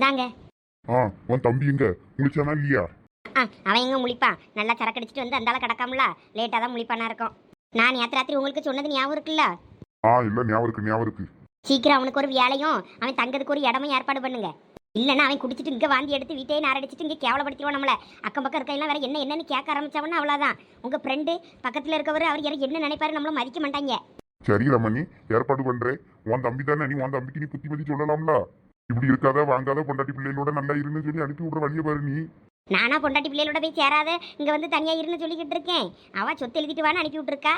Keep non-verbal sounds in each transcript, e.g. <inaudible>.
இந்தாங்க. ஆ உன் தம்பி எங்க? முடிச்சானா இல்லையா? ஆ அவன் எங்க முழிப்பான் நல்லா சரக்கு அடிச்சிட்டு வந்து அந்தால கிடக்காமல? லேட்டாக தான் முழிப்பானா இருக்கும். நான் நேற்று ராத்திரி உங்களுக்கு சொன்னது ஞாபகம் இருக்குல்ல? ஆ இல்ல ஞாபகம் இருக்கு ஞாபகம் இருக்கு. சீக்கிரம் அவனுக்கு ஒரு வேலையும் அவன் தங்கறதுக்கு ஒரு இடமும் ஏற்பாடு பண்ணுங்க. இல்லைன்னா அவன் குடிச்சிட்டு இங்கே வாந்தி எடுத்து வீட்டையே நாரடிச்சிட்டு இங்கே கேவலப்படுத்திடுவான் நம்மள. அக்கம் பக்கம் இருக்கையெல்லாம் வேற என்ன என்னன்னு கேட்க ஆரம்பிச்சவனா அவ்வளோதான் உங்க ஃப்ரெண்டு பக்கத்தில் இருக்கவர் அவர் யாரும் என்ன நினைப்பாரு நம்மள மதிக்க மாட்டாங்க. சரி ரமணி ஏற்பாடு பண்றேன். உன் தம்பி தானே நீ உன் தம்பிக்கு நீ புத்தி பத்தி சொல்லலாம்ல? இப்படி இருக்காத வாங்காத பொண்டாட்டி பிள்ளைகளோட நல்லா இருந்து சொல்லி அனுப்பி விடுற வழியை பாரு நீ. நானா பொண்டாட்டி பிள்ளைகளோட போய் சேராத? இங்க வந்து தனியா இருன்னு சொல்லிக்கிட்டு இருக்கேன். அவ சொத்து எழுதிட்டு வான்னு அனுப்பி விட்டுருக்கா.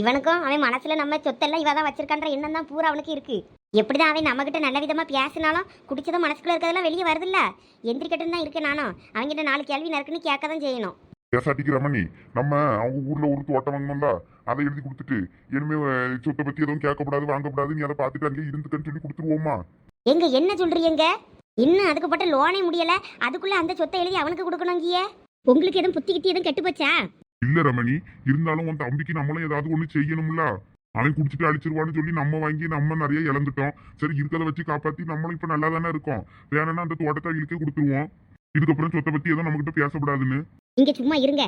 இவனுக்கும் அவன் மனசுல நம்ம சொத்தெல்லாம் இவ தான் வச்சிருக்கான்ற எண்ணம் தான் பூரா அவனுக்கு இருக்கு. எப்படிதான் அவன் நம்மகிட்ட நல்ல விதமா பேசினாலும் குடிச்சதும் மனசுக்குள்ள இருக்கிறதெல்லாம் வெளியே வருதுல்ல? எந்திரிக்கட்டும் தான் இருக்கேன் நானும். அவன்கிட்ட நாலு கேள்வி நறுக்குன்னு கேட்க தான் செய்யணும். பேசாட்டிக்கு ரமணி நம்ம அவங்க ஊர்ல ஒரு தோட்டம் வாங்கணும்ல அதை எழுதி கொடுத்துட்டு இனிமே சொத்தை பத்தி எதுவும் கேட்கக்கூடாது வாங்கக்கூடாது நீ அதை பார்த்துட்டு அங்கேயே இருந்துக்கன்னு சொல்லி கொடுத்துருவோமா? எங்க என்ன சொல்றீங்க? இன்னும் அதுக்குப்பட்ட லோனே முடியல. அதுக்குள்ள அந்த சொத்தை எழுதி அவனுக்கு கொடுக்கணுங்கிய? உங்களுக்கு எதுவும் புத்தி கிட்டி எதுவும் கெட்டு போச்சா? இல்ல ரமணி இருந்தாலும் உன் தம்பிக்கு நம்மளும் ஏதாவது ஒண்ணு செய்யணும்ல? அவன் குடிச்சிட்டு அடிச்சிருவான்னு சொல்லி நம்ம வாங்கி நம்ம நிறைய இழந்துட்டோம். சரி இருக்கிறத வச்சு காப்பாத்தி நம்மளும் இப்ப நல்லா தானே இருக்கோம். வேணும்னா அந்த தோட்டத்தை அவங்களுக்கே கொடுத்துருவோம். இதுக்கப்புறம் சொத்தை பத்தி எதுவும் நம்மகிட்ட பேசக்கூடாதுன்னு இங்க சும்மா இருங்க.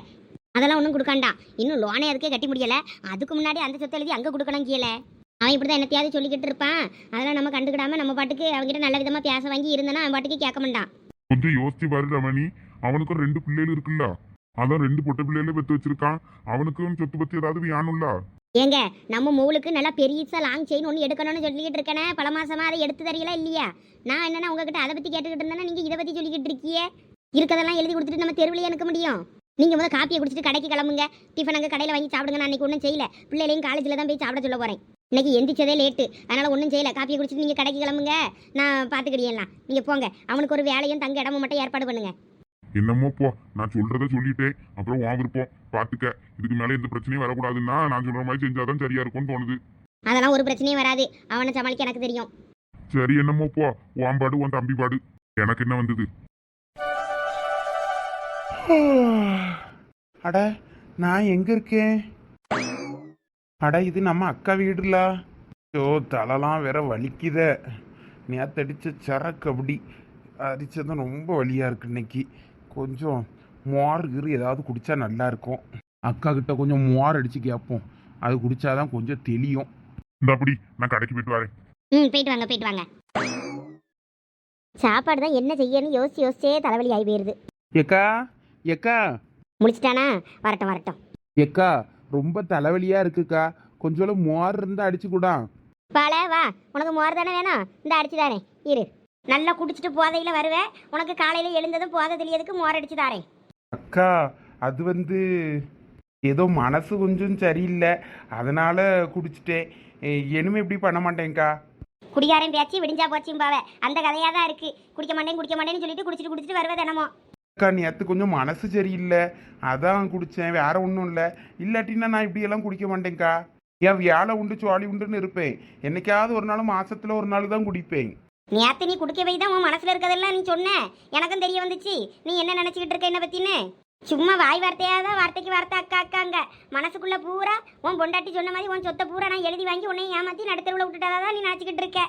அதெல்லாம் ஒன்றும் கொடுக்காண்டாம் இன்னும் லோனே அதுக்கே கட்டி முடியல. அதுக்கு முன்னாடி அந்த சொத்தை எழுதி அங்கே கொடுக்கணும் கீழே. அவன் இப்படி தான் என்னத்தையாவது சொல்லிக்கிட்டு இருப்பான். அதெல்லாம் நம்ம கண்டுக்கிடாம நம்ம பாட்டுக்கு அவங்ககிட்ட நல்ல விதமா பேச வாங்கி இருந்தனா அவன் பாட்டுக்கு கேட்க மாட்டான். கொஞ்சம் யோசிச்சு பாரு ரமணி. அவனுக்கும் ரெண்டு பிள்ளைகள் இருக்குல்ல. அதான் ரெண்டு பொட்டை பிள்ளைகளே பெத்து வச்சிருக்கான். அவனுக்கும் சொத்து பத்தி ஏதாவது வேணும்ல? ஏங்க நம்ம மூளுக்கு நல்லா பெரியசா லாங் செயின் ஒன்று எடுக்கணும்னு சொல்லிக்கிட்டு இருக்கேனே. பல மாசமா அதை எடுத்து தரீங்களா இல்லையா? நான் என்னன்னா உங்ககிட்ட அதை பத்தி கேட்டுக்கிட்டு இருந்தேன்னா நீங்க இதை பத்தி சொல்லிக்கிட்டு இருக்கியே. இருக்கதெல்லாம் எழுதி கொடுத்துட்டு நம்ம தெருவிலேயே எனக்கு முடியும். நீங்க முதல்ல காப்பியை குடிச்சிட்டு கடைக்கு கிளம்புங்க. டிஃபன் அங்கே கடையில் வாங்கி சாப்பிடுங்க. நான் அன்னைக்கு ஒன்றும் செய்யல. பிள்ளைகளையும் காலேஜில் தான் போய் சாப்பிட சொல்ல போறேன். இன்னைக்கு எந்திரிச்சதே லேட்டு அதனால ஒன்றும் செய்யல. காப்பியை குடிச்சிட்டு நீங்க கடைக்கு கிளம்புங்க. நான் பார்த்துக்கிடியலாம் நீங்க போங்க. அவனுக்கு ஒரு வேலையும் தங்க இடமும் மட்டும் ஏற்பாடு பண்ணுங்க. என்னமோ போ நான் சொல்றத சொல்லிட்டேன் அப்புறம் உன் விருப்பம். பாத்துக்க. இதுக்கு மேல எந்த பிரச்சனையும் வரக்கூடாதுன்னா நான் சொல்ற மாதிரி செஞ்சாதான் சரியா இருக்கும்னு தோணுது. அதெல்லாம் ஒரு பிரச்சனையும் வராது. அவனை சமாளிக்க எனக்கு தெரியும். சரி என்னமோ போ. உன் பாடு உன் தம்பி பாடு. எனக்கு என்ன வந்தது? <sighs> அட நான் எங்க இருக்கேன்? அட இது நம்ம அக்கா வீடுல? ஐயோ தலைலாம் வேற வலிக்குத. நேத்தடிச்ச சரக்கு அப்படி அடிச்சதும் ரொம்ப வலியா இருக்கு இன்னைக்கு. கொஞ்சம் மோர் கீறு ஏதாவது குடிச்சா நல்லா இருக்கும் அக்கா கிட்ட கொஞ்சம் மோர் அடிச்சு கேட்போம். அது குடிச்சாதான் கொஞ்சம் தெளியும். இந்த அப்படி நான் கடைக்கு போயிட்டு வரேன். ம் போயிட்டு வாங்க போயிட்டு வாங்க. சாப்பாடு தான் என்ன செய்யன்னு யோசிச்சு யோசிச்சே தலைவலி ஆகி போயிருது. ஏக்கா ஏக்கா. முடிச்சிட்டானா வரட்டும் வரட்டும். ஏக்கா ரொம்ப தலைவலியா இருக்குக்கா. கொஞ்சம் மோர் இருந்தா அடிச்சு கூடா பால வா. உனக்கு மோர் தானே வேணும்? இந்த அடிச்சு தாரேன் இரு. நல்லா குடிச்சிட்டு போதையில் வருவேன் உனக்கு காலையில் எழுந்ததும் போதை தெளியதுக்கு மோர் அடிச்சு தாரேன். அக்கா அது வந்து ஏதோ மனசு கொஞ்சம் சரியில்லை. அதனால குடிச்சிட்டேன். இனிமே இப்படி பண்ண மாட்டேங்க்கா குடிகாரன் பேச்சு விடிஞ்சா போச்சும் பாவ. அந்த கதையாக தான் இருக்கு. குடிக்க மாட்டேன் குடிக்க மாட்டேன்னு சொல்லிட்டு குடிச்சிட்டு குடிச்சிட்டு வருவே தினமும். அக்கா நேற்று கொஞ்சம் மனசு சரியில்லை. அதான் குடித்தேன் வேற ஒன்றும் இல்லை. இல்லாட்டின்னா நான் இப்படியெல்லாம் குடிக்க மாட்டேங்க்கா என் வேலை உண்டு சோழி உண்டுன்னு இருப்பேன். என்னைக்காவது ஒரு நாள் மாசத்துல ஒரு நாள் தான் குடிப்பேன். நேத்து நீ குடிக்க போய் தான் உன் மனசுல இருக்கதெல்லாம் நீ சொன்ன. எனக்கும் தெரிய வந்துச்சு. நீ என்ன நினைச்சுக்கிட்டு இருக்க என்ன பத்தின்னு? சும்மா வாய் வார்த்தையா தான் வார்த்தைக்கு வார்த்தை அக்கா அக்காங்க. மனசுக்குள்ள பூரா உன் பொண்டாட்டி சொன்ன மாதிரி உன் சொத்தை பூரா நான் எழுதி வாங்கி உன்னை ஏமாத்தி நடுத்தருவில் விட்டுட்டதா தான் நீ நினச்சிக்கிட்டு இருக்க.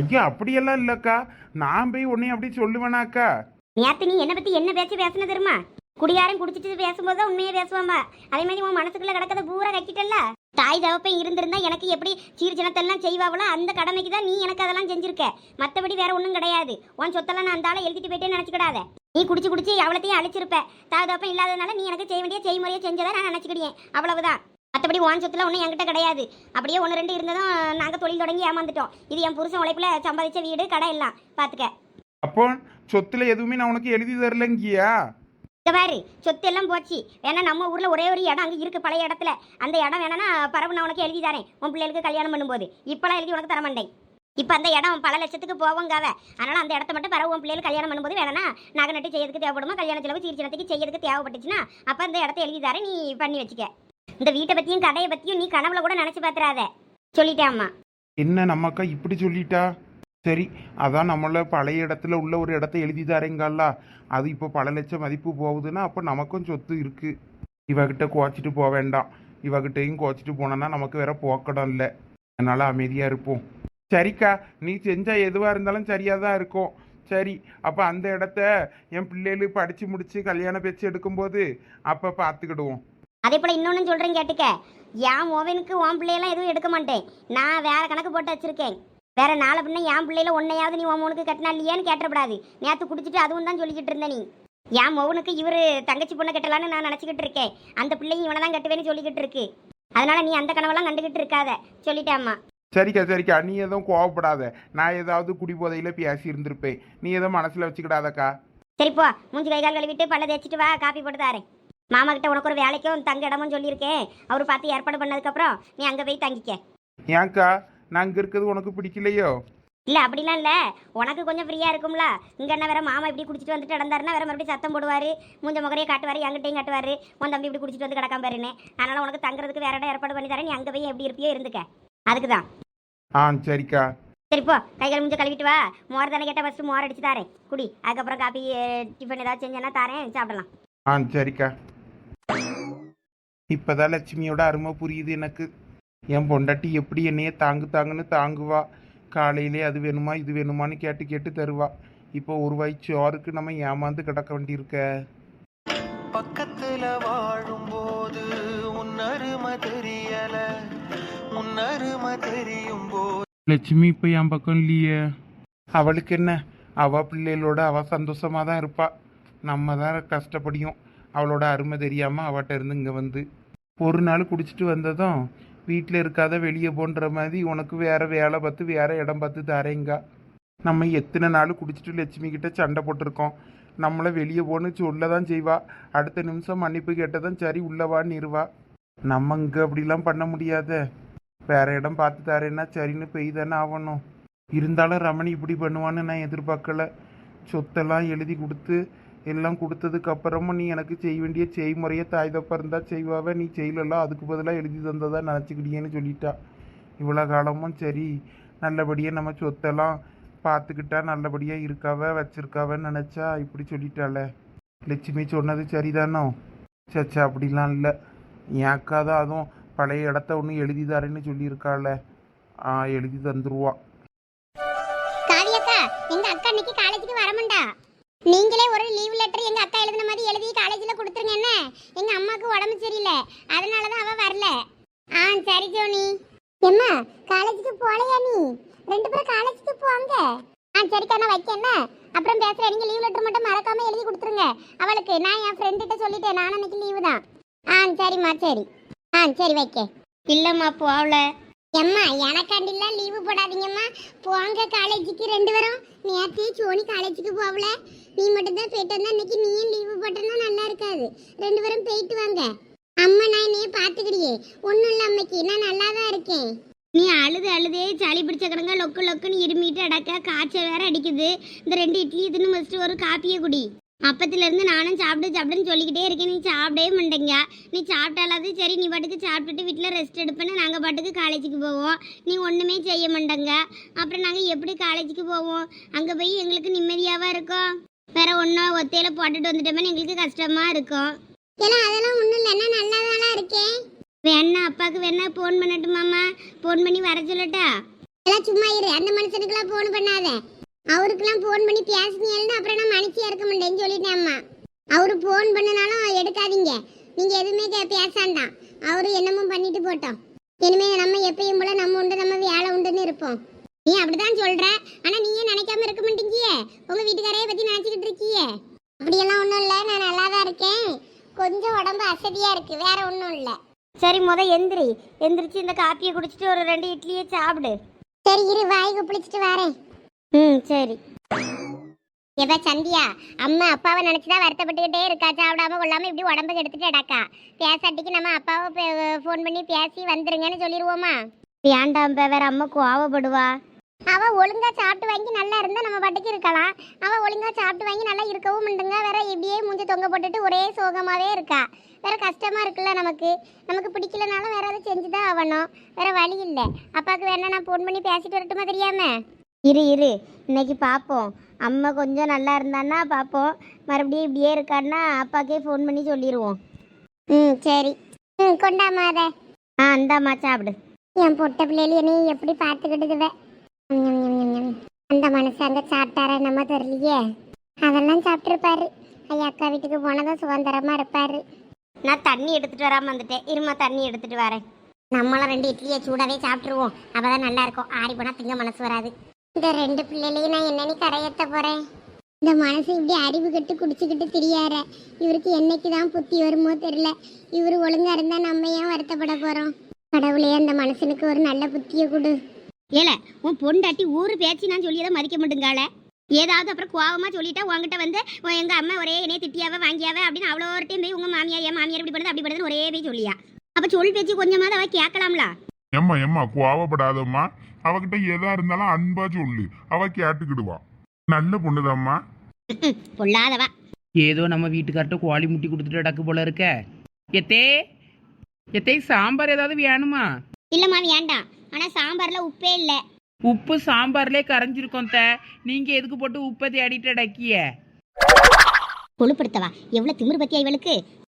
ஐயா அப்படியெல்லாம் இல்லைக்கா. நான் போய் உன்னையும் அப்படி சொல்லுவேனாக்கா நேத்து நீ என்ன பத்தி என்ன பேச்சு பேசுன தெரியுமா? குடியாரம் குடிச்சிட்டு பேசும்போது தான் உண்மையே பேசுவாம்பா அதே மாதிரி உன் மனசுக்குள்ள கிடக்கிறத பூரா கக்கிட்டல்ல? தாய் தவப்பை இருந்திருந்தா எனக்கு எப்படி சீர்ஜனத்தெல்லாம் செய்வாவளோ அந்த கடமைக்கு தான் நீ எனக்கு அதெல்லாம் செஞ்சிருக்க. மற்றபடி வேற ஒன்றும் கிடையாது. உன் சொத்தெல்லாம் நான் அந்த ஆளை எழுதிட்டு போயிட்டே நினச்சிக்கிடாத. நீ குடிச்சு குடிச்சு எவ்வளோத்தையும் அழிச்சிருப்ப. தாய் தவப்பம் இல்லாததுனால நீ எனக்கு செய்ய வேண்டிய செய்முறையை செஞ்சதை நான் நினச்சிக்கிட்டேன். அவ்வளவுதான். மற்றபடி ஓன் சொத்துல ஒன்றும் என்கிட்ட கிடையாது. அப்படியே ஒன்று ரெண்டு இருந்ததும் நாங்கள் தொழில் தொடங்கி ஏமாந்துட்டோம். இது என் புருஷன் உழைப்பில் சம்பாதிச்ச வீடு கடை எல்லாம். பார்த்துக்க அப்போ சொத்துல எதுவுமே நான் உனக்கு எழுதி தரலங்கியா? இங்க பாரு சொத்து எல்லாம் போச்சு. வேணா நம்ம ஊர்ல ஒரே ஒரு இடம் அங்க இருக்கு பழைய இடத்துல. அந்த இடம் வேணா பரவு நான் உனக்கு எழுதி தரேன். உன் பிள்ளைகளுக்கு கல்யாணம் பண்ணும்போது. இப்பெல்லாம் எழுதி உனக்கு தரமாட்டேன். இப்போ அந்த இடம் பல லட்சத்துக்கு போவோங்காவ. அதனால அந்த இடத்த மட்டும் பரவு உன் பிள்ளைகளுக்கு கல்யாணம் பண்ணும்போது வேணா நகை நட்டு செய்யறதுக்கு தேவைப்படுமா? கல்யாண செலவு சீர்ச்சினத்துக்கு செய்யறதுக்கு தேவைப்பட்டுச்சுன்னா அப்போ அந்த இடத்த எழுதி தரேன் நீ பண்ணி வச்சுக்க. இந்த வீட்டை பத்தியும் கடையை பத்தியும் நீ கனவுல கூட நினைச்சு பாத்துறாத. சொல்லிட்டேன் அம்மா. என்ன நம்ம அக்கா இப்படி சொல்லிட்டா? சரி அதான் நம்மள பழைய இடத்துல உள்ள ஒரு இடத்த எழுதி தரேங்கல்ல அது இப்போ பல லட்சம் மதிப்பு போகுதுன்னா அப்போ நமக்கும் சொத்து இருக்கு. இவகிட்ட குவாச்சிட்டு போக வேண்டாம். இவகிட்டையும் குவாச்சிட்டு போனோன்னா நமக்கு வேற போக்கடம் இல்லை. அதனால அமைதியா இருப்போம். சரிக்கா நீ செஞ்சா எதுவா இருந்தாலும் சரியா தான் இருக்கும். சரி அப்போ அந்த இடத்த என் பிள்ளைகள் படிச்சு முடிச்சு கல்யாண பேச்சு எடுக்கும்போது அப்ப பார்த்துக்கிடுவோம் அதே போல் இன்னொன்று சொல்கிறேன் கேட்டுக்க. என் மோவனுக்கு உன் பிள்ளையெல்லாம் எதுவும் எடுக்க மாட்டேன். நான் வேற கணக்கு போட்டு வச்சிருக்கேன். வேற நாளை பின்ன என் பிள்ளையில ஒன்னையாவது நீ உன் மோனுக்கு கட்டினா இல்லையான்னு கேட்டப்படாது நேற்று குடிச்சிட்டு அதுவும் தான் சொல்லிக்கிட்டு இருந்த நீ. என் மோவனுக்கு இவர் தங்கச்சி பொண்ணை கட்டலான்னு நான் நினச்சிக்கிட்டு இருக்கேன். அந்த பிள்ளையும் இவனை தான் கட்டுவேன்னு சொல்லிக்கிட்டு இருக்கு. அதனால நீ அந்த கனவெல்லாம் கண்டுக்கிட்டு இருக்காத. சொல்லிட்டேம்மா. சரிக்கா சரிக்கா. நீ எதுவும் கோவப்படாத. நான் ஏதாவது குடி போதையில பேசி இருந்திருப்பேன். நீ எதுவும் மனசுல வச்சுக்கிடாதக்கா. சரி போ. மூஞ்சி கை கால் கழுவிட்டு பல்ல தேய்ச்சிட்டு வா. காப்பி போட்டு தாரேன். மாமா கிட்ட உனக்கு ஒரு வேலைக்கும் தங்க இடமும் சொல்லியிருக்கேன். அவர் பார்த்து ஏற்பாடு பண்ணதுக்கப்புறம் நீ அங்கே போய் தங்கிக்க. ஏன்க்கா நான் இங்க இருக்கிறது உனக்கு பிடிக்கலையோ? இல்ல அப்படிலாம் இல்ல. உனக்கு கொஞ்சம் ஃப்ரீயா இருக்கும்ல. இங்க என்ன வேற மாமா இப்படி குடிச்சிட்டு வந்துட்டு நடந்தாருன்னா வேற மறுபடியும் சத்தம் போடுவாரு மூஞ்ச முகரையே காட்டுவாரு என்கிட்டயும் காட்டுவாரு உன் தம்பி இப்படி குடிச்சிட்டு வந்து கிடக்காம பாருன்னு. அதனால உனக்கு தங்குறதுக்கு வேற இடம் ஏற்பாடு பண்ணி தரேன். நீ அங்க போய் எப்படி இருப்பியோ இருந்துக்க. அதுக்கு தான் ஆ சரிக்கா. சரி போ. கைகள் மூஞ்ச கழுவிட்டு வா. மோர் தானே கேட்டால் ஃபஸ்ட்டு மோர் அடிச்சு தாரேன். குடி. அதுக்கப்புறம் காப்பி டிஃபன் ஏதாவது செஞ்சேன்னா தாரேன். சாப்பிடலாம். ஆ சரிக்கா. இப்பதான் லட்சுமியோட அருமை புரியுது எனக்கு. என் பொண்டாட்டி எப்படி என்னைய தாங்கு தாங்குன்னு தாங்குவா. காலையிலே அது வேணுமா இது வேணுமான்னு கேட்டு கேட்டு தருவா. இப்போ ஒரு வாய் சோறுக்கு நம்ம ஏமாந்து கிடக்க வேண்டியிருக்க? பக்கத்துல வாழும்போது உன் அருமை தெரியல. உன் அருமை தெரியும் போது லட்சுமி இப்போ என் பக்கம் இல்லையே. அவளுக்கு என்ன? அவ பிள்ளைகளோட அவ சந்தோஷமா தான் இருப்பா. நம்ம தான் கஷ்டப்படியும். அவளோட அருமை தெரியாம அவட்ட இருந்து இங்க வந்து. ஒரு நாள் குடிச்சிட்டு வந்ததும் வீட்டில் இருக்காத வெளியே போன்ற மாதிரி உனக்கு வேற வேலை பார்த்து வேற இடம் பார்த்து தரேங்க. நம்ம எத்தனை நாள் குடிச்சிட்டு லட்சுமி கிட்ட சண்டை போட்டிருக்கோம். நம்மளை வெளியே போன்னு சொல்ல தான் செய்வா. அடுத்த நிமிஷம் மன்னிப்பு கேட்டதும் சரி உள்ளவான்னு இருவா நம்ம இங்கே அப்படிலாம் பண்ண முடியாத. வேற இடம் பார்த்து தரேன்னா சரின்னு பெய் தானே ஆகணும் இருந்தாலும் ரமணி இப்படி பண்ணுவான்னு நான் எதிர்பார்க்கல. சொத்தெல்லாம் எழுதி கொடுத்து எல்லாம் கொடுத்ததுக்கு அப்புறமும் நீ எனக்கு செய்ய வேண்டிய செய்முறையை தாய் தப்பா இருந்தா செய்வாவ நீ செய்யலாம் அதுக்கு பதிலாக எழுதி தந்ததா நினச்சிக்கிட்டியேன்னு சொல்லிட்டா. இவ்வளோ காலமும் சரி நல்லபடியாக நம்ம சொத்தெல்லாம் பார்த்துக்கிட்டா நல்லபடியாக இருக்காவ வச்சிருக்காவன்னு நினச்சா இப்படி சொல்லிட்டால லட்சுமி சொன்னது சரிதானோ? சச்சா அப்படிலாம் இல்லை. என் அக்கா தான் அதுவும் பழைய இடத்த ஒன்று எழுதி தரேன்னு சொல்லியிருக்காளே. ஆ எழுதி தந்துருவா. நீங்களே ஒரு லீவ் லெட்டர் எங்க அக்கா எழுதின மாதிரி எழுதி காலேஜில் கொடுத்துருங்க என்ன? எங்க அம்மாக்கு உடம்பு சரியில்லை. அதனால தான் அவ வரல. ஆ சரி ஜோனி. எம்மா காலேஜுக்கு போலையா நீ? ரெண்டு பேரும் காலேஜுக்கு போங்க. ஆ சரிக்கா நான் வைக்க என்ன? அப்புறம் பேசுறேன். நீங்க லீவ் லெட்டர் மட்டும் மறக்காம எழுதி கொடுத்துருங்க. அவளுக்கு நான் என் ஃப்ரெண்ட் கிட்ட சொல்லிட்டேன். நான் அன்னைக்கு லீவு தான். ஆ சரிம்மா சரி. ஆ சரி வைக்க இல்லம்மா போகல. எம்மா எனக்காண்டிலாம் லீவு போடாதீங்கம்மா. போங்க காலேஜுக்கு ரெண்டு பேரும். நேற்று சோனி காலேஜுக்கு போகல. நீ மட்டும்தான் போயிட்டு வந்தா. இன்னைக்கு நீயும் லீவு போட்டனா நல்லா இருக்காது. ரெண்டு பேரும் போயிட்டு வாங்க. அம்மா நான் என்னைய பார்த்துக்கிடியே ஒன்றும் இல்லை அம்மைக்கு. நான் நல்லா தான் இருக்கேன். நீ அழுது அழுதே சளி பிடிச்ச கிடங்க லொக்கு லொக்குன்னு இருமிட்டு அடக்க காய்ச்சல் வேற அடிக்குது. இந்த ரெண்டு இட்லி தின்னு ஃபஸ்ட்டு ஒரு காப்பியை குடி. அப்பத்துல இருந்து நானும் சாப்பிடு சாப்பிடுன்னு சொல்லிக்கிட்டே இருக்கேன். நீ சாப்பிடவே மாட்டேங்க. நீ சாப்பிட்டாலாவது சரி நீ பாட்டுக்கு சாப்பிட்டுட்டு வீட்டில் ரெஸ்ட் எடுப்பேன்னு நாங்கள் பாட்டுக்கு காலேஜுக்கு போவோம். நீ ஒன்றுமே செய்ய மாட்டேங்க. அப்புறம் நாங்கள் எப்படி காலேஜுக்கு போவோம்? அங்கே போய் எங்களுக்கு நிம்மதியாவா இருக்கும்? வேற ஒன்றும் ஒத்தையில போட்டுட்டு வந்துட்டோமே எங்களுக்கு கஷ்டமா இருக்கும். எல்லாம் அதெல்லாம் ஒன்றும் இல்லை. நான் நல்லா தானே இருக்கேன் வேணா அப்பாவுக்கு வேணா ஃபோன் பண்ணட்டுமாம்மா ஃபோன் பண்ணி வர சொல்லட்டா? எல்லாம் சும்மா இரு. அந்த மனுஷனுக்குலாம் ஃபோன் பண்ணாத. அவருக்கெல்லாம் ஃபோன் பண்ணி பேசுனீங்கன்னா அப்புறம் நான் மனுஷியா இருக்க மாட்டேன்னு சொல்லிட்டேன் அம்மா. அவரு ஃபோன் பண்ணனாலும் எடுக்காதீங்க. நீங்க எதுவுமே கே- பேசாண்டாம். அவரு என்னமோ பண்ணிட்டு போட்டோம். இனிமே நம்ம எப்பயும் போல நம்ம உண்டு நம்ம வேலை உண்டுன்னு இருப்போம். நீ அப்படிதான் சொல்ற. ஆனா நீயே நினைக்காம இருக்க மாட்டேங்கியே? உங்க வீட்டுக்காரைய பத்தி நினைச்சுக்கிட்டு இருக்கியே? அப்படியெல்லாம் ஒன்றும் இல்லை. நான் நல்லா தான் இருக்கேன். கொஞ்சம் உடம்பு அசதியா இருக்கு. வேற ஒன்றும் இல்லை. சரி முத எந்திரி. எந்திரிச்சு இந்த காப்பியை குடிச்சிட்டு ஒரு ரெண்டு இட்லியை சாப்பிடு. சரி இரு. வாய் குப்பிளிச்சிட்டு வரேன். ம் சரி. எப்ப சந்தியா அம்மா அப்பாவை நினைச்சுதான் வருத்தப்பட்டுக்கிட்டே இருக்கா? சாப்பிடாம கொள்ளாம இப்படி உடம்பு கெடுத்துட்டு அடாக்கா பேசாட்டிக்கு நம்ம அப்பாவை ஃபோன் பண்ணி பேசி வந்துருங்கன்னு சொல்லிடுவோமா வேண்டாம் வேற அம்மா கோவப்படுவா. அவ ஒழுங்கா சாப்பிட்டு வாங்கி நல்லா இருந்தா நம்ம பாட்டுக்கு இருக்கலாம். அவ ஒழுங்கா சாப்பிட்டு வாங்கி நல்லா இருக்கவும் மாட்டுங்க வேற இப்படியே மூஞ்சி தொங்க போட்டுட்டு ஒரே சோகமாவே இருக்கா? வேற கஷ்டமா இருக்குல்ல நமக்கு. நமக்கு பிடிக்கலனாலும் வேற எதாவது செஞ்சுதான் ஆகணும். வேற வழி இல்லை. அப்பாவுக்கு வேணா நான் ஃபோன் பண்ணி பேசிட்டு வரட்டுமா தெரியாம? இரு இரு. இன்னைக்கு பார்ப்போம் அம்மா கொஞ்சம் நல்லா இருந்தான்னா பார்ப்போம் மறுபடியும் இப்படியே இருக்கான்னா அப்பாக்கே ஃபோன் பண்ணி சொல்லிடுவோம் ம் சரி. ம் கொண்டாமா அதை. ஆ இந்தாம்மா சாப்பிடு. என் பொட்ட பிள்ளைகள் என்னைய எப்படி பார்த்துக்கிட்டுதுவே? அந்த மனுஷன் அங்க சாப்பிட்டாரா நம்ம தெரியலையே. அதெல்லாம் சாப்பிட்டுருப்பாரு. ஐயா அக்கா வீட்டுக்கு போனதும் சுதந்திரமா இருப்பாரு. நான் தண்ணி எடுத்துட்டு வராம வந்துட்டேன். இருமா தண்ணி எடுத்துட்டு வரேன். நம்மளும் ரெண்டு இட்லியை சூடாவே சாப்பிட்டுருவோம். அப்பதான் நல்லா இருக்கும். ஆறி போனா திங்க மனசு வராது. இந்த ரெண்டு பிள்ளைகளையும் நான் என்னன்னு கரையேத்த போறேன். இந்த மனசு இப்படி அறிவு கட்டு குடிச்சுக்கிட்டு திரியார. இவருக்கு என்னைக்கு தான் புத்தி வருமோ தெரியல. இவர் ஒழுங்கா இருந்தா நம்ம ஏன் வருத்தப்பட போறோம்? கடவுளே அந்த மனுஷனுக்கு ஒரு நல்ல புத்தியை கொடு. ஏல உன் பொண்டாட்டி ஊரு பேச்சு நான் சொல்லியதை மதிக்க மாட்டேங்கால ஏதாவது அப்புறம் கோவமா சொல்லிட்டா உங்ககிட்ட வந்து எங்க அம்மா ஒரே என்னைய திட்டியாவ வாங்கியாவ? அப்படின்னு அவ்வளோ ஒரு டைம் போய் உங்க மாமியார் என் மாமியார் இப்படி பண்ணுது அப்படி பண்ணுது ஒரே போய் சொல்லியா? அப்ப சொல் பேச்சு கொஞ்சமாவது அவ கேட்கலாம்ல? எம்மா எம்மா கோவப்படாதம்மா. அவகிட்ட எதா இருந்தாலும் அன்பா சொல்லு. அவ கேட்டுக்கிடுவா. நல்ல பொண்ணுதாம்மா. பொல்லாதவா. ஏதோ நம்ம வீட்டுக்கார்ட்ட கோழி முட்டி கொடுத்துட்டு டக்கு போல இருக்க. எத்தே எத்தே சாம்பார் ஏதாவது வேணுமா? இல்லம்மா வேண்டாம். ஆனா சாம்பார்ல உப்பே இல்ல. உப்பு சாம்பார்லே கரைஞ்சிருக்கோம் த. நீங்க எதுக்கு போட்டு உப்பை தேடிட்டு டக்கிய கொழுப்படுத்தவா? எவ்வளவு திமிரு பத்தியா இவளுக்கு?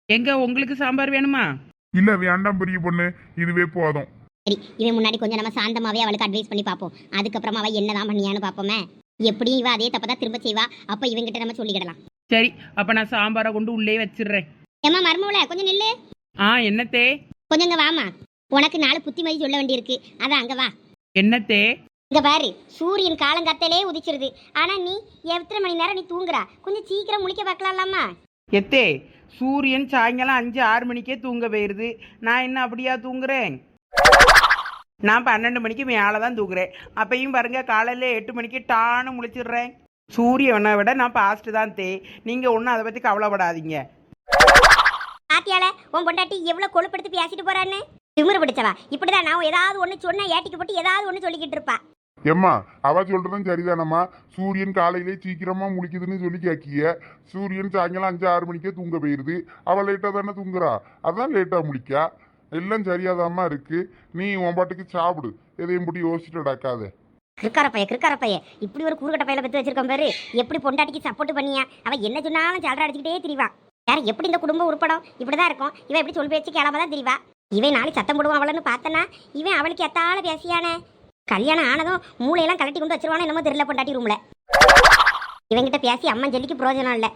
எங்க உங்களுக்கு சாம்பார் வேணுமா? இல்ல வேண்டாம் பெரிய பொண்ணு. இதுவே போதும். சரி இவன் முன்னாடி கொஞ்சம் நம்ம சாந்தமாவே அவளுக்கு அட்வைஸ் பண்ணி பார்ப்போம். அதுக்கப்புறமா அவ என்னதான் பண்ணியான்னு பார்ப்போமே. எப்படியும் இவ அதே தப்பதான் திரும்ப செய்வா. அப்ப இவங்கிட்ட நம்ம சொல்லிக்கிடலாம். சரி அப்ப நான் சாம்பாரை கொண்டு உள்ளே வச்சிடுறேன். ஏமா மருமவுல கொஞ்சம் நில்லு. ஆ என்னத்தே? கொஞ்சம் இங்க வாமா உனக்கு நாலு புத்திமதி சொல்ல வேண்டியிருக்கு. அதான் அங்க வா. என்னத்தே? இங்க பாரு சூரியன் காலங்கத்திலே உதிச்சிருது. ஆனா நீ எத்தனை மணி நேரம் நீ தூங்குறா? கொஞ்சம் சீக்கிரம் முழிக்க பார்க்கலாம்லாமா எத்தே சூரியன் சாயங்காலம் அஞ்சு ஆறு மணிக்கே தூங்க போயிருது. நான் என்ன அப்படியா தூங்குறேன்? நான் பன்னெண்டு மணிக்கு மேலே தான் தூங்குறேன். அப்பையும் பாருங்க காலையில் எட்டு மணிக்கு டான்னு முழிச்சிடுறேன். சூரியனை விட நான் பாஸ்ட்டு தான் தே. நீங்கள் ஒன்றும் அதை பற்றி கவலைப்படாதீங்க. ஆத்தியால உன் பொண்டாட்டி எவ்வளவு கொழுப்படுத்தி பேசிட்டு போறான்னு? திமிரு பிடிச்சவா? இப்படிதான் நான் ஏதாவது ஒண்ணு சொன்னா ஏட்டிக்கு போட்டு ஏதாவது ஒண்ணு சொல்லிக்கிட்டு இருப்பா. எம்மா அவ சொல்றதும் சரிதானம்மா. சூரியன் காலையிலே சீக்கிரமா முழிக்குதுன்னு சொல்லி கேக்கிய சூரியன் சாயங்காலம் அஞ்சு ஆறு மணிக்கே தூங்க போயிருது. அவ லேட்டா தானே தூங்குறா. அதான் லேட்டா முழிக்கா. எல்லாம் சரியாதாம்மா இருக்கு. நீ உன் பாட்டுக்கு சாப்பிடு. எதையும் போட்டு யோசிச்சுட்டு நடக்காத. கிருக்கார பையன் கிருக்கார பையன் இப்படி ஒரு குறுக்கட்ட பையில பத்தி வச்சிருக்கோம் பாரு. எப்படி பொண்டாட்டிக்கு சப்போர்ட் பண்ணியா? அவ என்ன சொன்னாலும் ஜாலரா அடிச்சுக்கிட்டே திரிவா. யார் எப்படி இந்த குடும்பம் உருப்படம்? இப்படிதான் இருக்கும். இவன் எப்படி சொல் பேச்சு கிளம்ப தான் திரிவா. இவன் நாளைக்கு சத்தம் போடுவான் அவளன்னு பார்த்தனா இவன் அவளுக்கு எத்தால பேசியானே? கல்யாணம் ஆனதும் மூளையெல்லாம் கலட்டி கொண்டு வச்சிருவானோ என்னமோ தெரியல பொண்டாட்டி ரூம்ல இவங்கிட்ட பேசி அம்மன் ஜல்லிக்கு பிரயோஜனம் இல்லை.